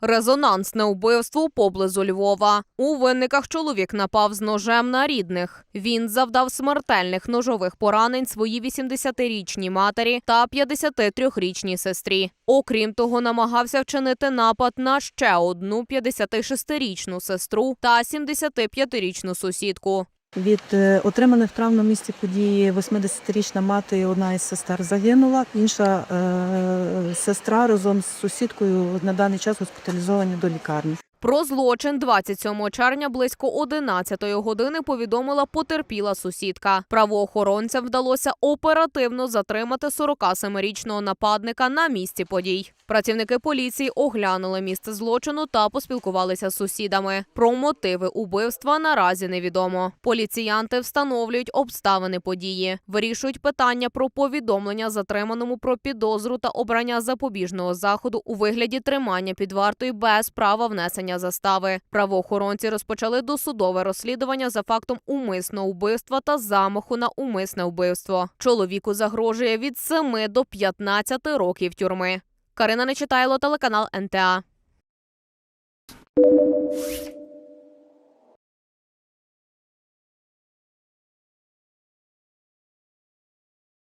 Резонансне вбивство поблизу Львова. У винниках чоловік напав з ножем на рідних. Він завдав смертельних ножових поранень своїй 80-річній матері та 53-річній сестрі. Окрім того, намагався вчинити напад на ще одну 56-річну сестру та 75-річну сусідку. Від е, отриманих травм на місці події 80-річна мати одна із сестер загинула. Інша е, сестра разом з сусідкою на даний час госпіталізовані до лікарні. Про злочин 27 червня близько 11 години повідомила потерпіла сусідка. Правоохоронцям вдалося оперативно затримати 47-річного нападника на місці подій. Працівники поліції оглянули місце злочину та поспілкувалися з сусідами. Про мотиви убивства наразі невідомо. Поліціянти встановлюють обставини події, вирішують питання про повідомлення затриманому про підозру та обрання запобіжного заходу у вигляді тримання під вартою без права внесення застави. Правоохоронці розпочали досудове розслідування за фактом умисного вбивства та замаху на умисне вбивство. Чоловіку загрожує від 7 до 15 років тюрми. Карина Нечитайло, телеканал НТА.